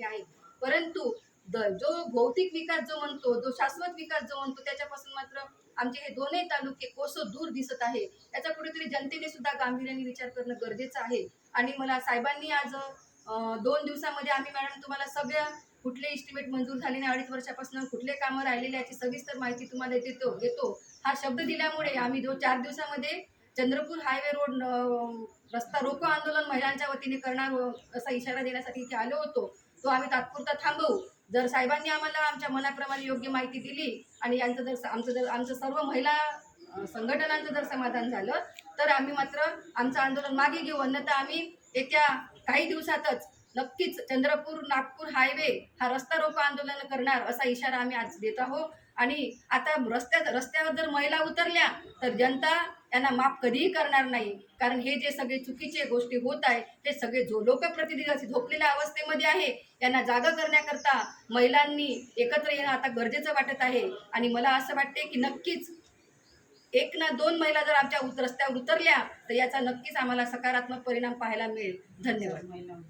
आहे. परंतु जो भौतिक विकास जो म्हणतो जो शाश्वत विकास जो म्हणतो त्याच्यापासून मात्र आमचे हे दोन्ही तालुके कोसो दूर दिसत आहे. याचा कुठेतरी जनतेने सुद्धा गांभीर्याने विचार करणं गरजेचं आहे. आणि मला साहेबांनी आज दोन दिवसामध्ये आम्ही मॅडम तुम्हाला सगळ्या कुठले इस्टिमेट मंजूर झाले नाही अडीच वर्षापासून कुठले कामं राहिलेले याची सविस्तर माहिती तुम्हाला देतो देतो हा शब्द दिल्यामुळे आम्ही जो चार दिवसामध्ये चंद्रपूर हायवे रोड रस्ता रोको आंदोलन महिलांच्या वतीने करणार असा इशारा देण्यासाठी इथे आलो होतो. तो आम्ही तात्पुरता थांबवू. जर साहेबांनी आम्हाला आमच्या मनाप्रमाणे योग्य माहिती दिली आणि यांचं जर आमचं जर आमचं सर्व महिला संघटनांचं जर समाधान झालं तर आम्ही मात्र आमचं आंदोलन मागे घेऊ. अन्यथा आम्ही येत्या काही दिवसातच नक्कीच चंद्रपूर नागपूर हायवे हा रस्ता रोको आंदोलन करणार असा इशारा आम्ही आज देत आहोत. आणि आता रस्त्यात रस्त्यावर जर महिला उतरल्या तर जनता यांना माफ कधीही करणार नाही. कारण हे जे सगळे चुकीचे गोष्टी होत आहे हे सगळे जो लोकप्रतिनिधी असे झोपलेल्या अवस्थेमध्ये आहे यांना जागा करण्याकरता महिलांनी एकत्र येणं आता गरजेचं वाटत आहे. आणि मला असं वाटते की नक्कीच एक ना दोन महिला जर आमच्या रस्त्यावर उतरल्या तर याचा नक्कीच आम्हाला सकारात्मक परिणाम पाहायला मिळेल. धन्यवाद.